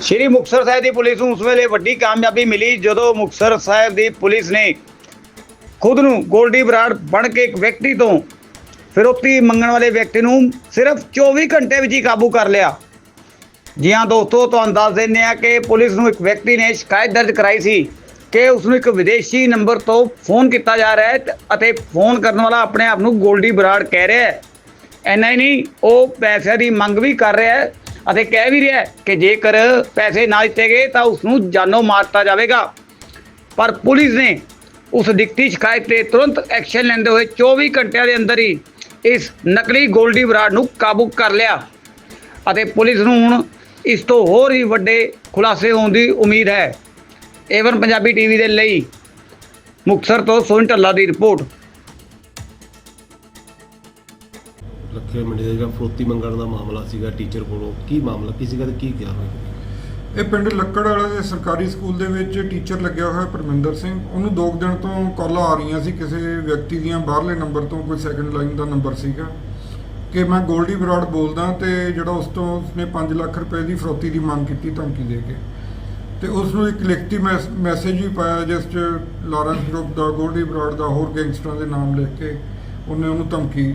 ਸ਼੍ਰੀ ਮੁਕਤਸਰ ਸਾਹਿਬ ਦੀ police ਨੂੰ ਉਸ ਵੇਲੇ ਵੱਡੀ ਕਾਮਯਾਬੀ ਮਿਲੀ ਜਦੋਂ ਮੁਕਤਸਰ ਸਾਹਿਬ ਦੀ ਪੁਲਿਸ ਨੇ ਖੁਦ ਨੂੰ ਗੋਲਡੀ ਬਰਾੜ ਬਣ ਕੇ ਇੱਕ ਵਿਅਕਤੀ ਤੋਂ ਫਿਰੋਤੀ ਮੰਗਣ ਵਾਲੇ ਵਿਅਕਤੀ ਨੂੰ ਸਿਰਫ 24 ਘੰਟੇ ਵਿੱਚ ਹੀ ਕਾਬੂ ਕਰ ਲਿਆ। ਜੀ ਹਾਂ ਦੋਸਤੋ, ਤੁਹਾਨੂੰ ਦੱਸ ਦਿੰਦੇ ਆ ਕਿ ਪੁਲਿਸ ਨੂੰ ਇੱਕ ਵਿਅਕਤੀ ਨੇ ਸ਼ਿਕਾਇਤ ਦਰਜ ਕਰਾਈ ਸੀ ਕਿ ਉਸ ਨੂੰ ਇੱਕ ਵਿਦੇਸ਼ੀ ਨੰਬਰ ਤੋਂ ਫੋਨ ਕੀਤਾ ਜਾ ਰਿਹਾ ਹੈ ਅਤੇ ਫੋਨ ਕਰਨ ਵਾਲਾ ਆਪਣੇ ਆਪ ਨੂੰ ਗੋਲਡੀ ਬਰਾੜ ਕਹਿ ਰਿਹਾ ਹੈ। ਐਨਾ ਹੀ ਨਹੀਂ, ਉਹ ਪੈਸਿਆਂ ਦੀ ਮੰਗ ਵੀ ਕਰ ਰਿਹਾ ਹੈ। ਅਤੇ ਕਹਿ ਵੀ ਰਿਹਾ ਕਿ ਜੇਕਰ ਪੈਸੇ ਨਾ ਦਿੱਤੇ ਗਏ ਤਾਂ ਉਸ ਨੂੰ ਜਾਨੋਂ ਮਾਰ ਦਿੱਤਾ ਜਾਵੇਗਾ। ਪਰ ਪੁਲਿਸ ਨੇ ਉਸ ਲਿਖਤੀ ਸ਼ਿਕਾਇਤ ਤੇ ਤੁਰੰਤ ਐਕਸ਼ਨ ਲੈਂਦੇ ਹੋਏ 24 ਘੰਟਿਆਂ ਦੇ ਅੰਦਰ ਹੀ ਇਸ ਨਕਲੀ ਗੋਲਡੀ ਬਰਾੜ ਨੂੰ ਕਾਬੂ ਕਰ ਲਿਆ। ਅਤੇ ਪੁਲਿਸ ਨੂੰ ਹੁਣ ਇਸ ਤੋਂ ਹੋਰ ਹੀ ਵੱਡੇ ਖੁਲਾਸੇ ਹੋਣ ਦੀ ਉਮੀਦ ਹੈ। ਏਵਨ ਪੰਜਾਬੀ ਟੀਵੀ ਦੇ ਲਈ ਮੁਕਤਸਰ ਤੋਂ ਸੋਹਣ ਢੱਲਾ ਦੀ ਰਿਪੋਰਟ। ਲੱਖੇ ਮੰਡੀ ਦਾ ਜਿਹੜਾ ਫਰੋਤੀ ਮੰਗਣ ਦਾ ਮਾਮਲਾ ਸੀਗਾ ਟੀਚਰ ਕੋਲੋਂ। ਕੀ ਮਾਮਲਾ, ਕੀ ਸੀਗਾ ਤੇ ਕੀ ਕਿਹਾ ਹੋਇਆ? ਇਹ ਪਿੰਡ ਲੱਕੜ ਵਾਲੇ ਦੇ ਸਰਕਾਰੀ ਸਕੂਲ ਦੇ ਵਿੱਚ ਟੀਚਰ ਲੱਗਿਆ ਹੋਇਆ ਪਰਮਿੰਦਰ ਸਿੰਘ। ਉਹਨੂੰ ਦੋ ਕੁ ਦਿਨ ਤੋਂ ਕਾਲਾਂ ਆ ਰਹੀਆਂ ਸੀ ਕਿਸੇ ਵਿਅਕਤੀ ਦੀਆਂ, ਬਾਹਰਲੇ ਨੰਬਰ ਤੋਂ ਕੋਈ ਸੈਕੰਡ ਲਾਈਨ ਦਾ ਨੰਬਰ ਸੀਗਾ ਕਿ ਮੈਂ ਗੋਲਡੀ ਬਰਾੜ ਬੋਲਦਾ ਤੇ ਜਿਹੜਾ ਉਸ ਤੋਂ ਉਸਨੇ 5 ਲੱਖ ਰੁਪਏ ਦੀ ਫਰੋਤੀ ਦੀ ਮੰਗ ਕੀਤੀ ਧਮਕੀ ਦੇ ਕੇ। ਤੇ ਉਸ ਨੂੰ ਇੱਕ ਲਿਖਤੀ ਮੈਸੇਜ ਵੀ ਪਾਇਆ ਜਿਸ 'ਚ ਲਾਰੈਂਸ ਗਰੁੱਪ ਦਾ, ਗੋਲਡੀ ਬਰਾੜ ਦਾ, ਹੋਰ ਗੈਂਗਸਟਰਾਂ ਦੇ ਨਾਮ ਲਿਖ ਕੇ ਉਹਨੇ ਉਹਨੂੰ ਧਮਕੀ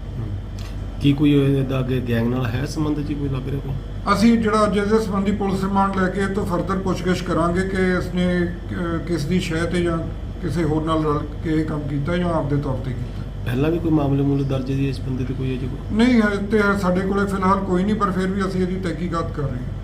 ਕੀ ਕੋਈ ਇਹਦਾ ਅੱਗੇ ਗੈਂਗ ਨਾਲ ਹੈ ਸੰਬੰਧ ਜੀ ਕੋਈ ਲੱਗ ਰਿਹਾ ਕੋਈ? ਅਸੀਂ ਜਿਹੜਾ ਅੱਜ ਇਹਦੇ ਸੰਬੰਧੀ ਪੁਲਿਸ ਰਿਮਾਂਡ ਲੈ ਕੇ ਤੋਂ ਫਰਦਰ ਪੁੱਛਗਿੱਛ ਕਰਾਂਗੇ ਕਿ ਇਸਨੇ ਅਹ, ਕਿਸ ਦੀ ਸ਼ਹਿ ਤੇ ਜਾਂ ਕਿਸੇ ਹੋਰ ਨਾਲ ਰਲ ਕੇ ਇਹ ਕੰਮ ਕੀਤਾ ਜਾਂ ਆਪਦੇ ਤੌਰ ਤੇ ਕੀਤਾ। ਪਹਿਲਾਂ ਵੀ ਕੋਈ ਮਾਮਲੇ ਮੂਲੇ ਦਰਜ ਜੀ ਇਸ ਬੰਦੇ ਤੇ ਕੋਈ ਹੈ ਜੀ ਕੋਈ? ਨਹੀਂ ਹੈ ਤੇ ਸਾਡੇ ਕੋਲੇ ਫਿਲਹਾਲ ਕੋਈ ਨਹੀਂ ਪਰ ਫਿਰ ਵੀ ਅਸੀਂ ਇਹਦੀ ਤਹਿਕੀਕਾਤ ਕਰ ਰਹੇ ਹਾਂ।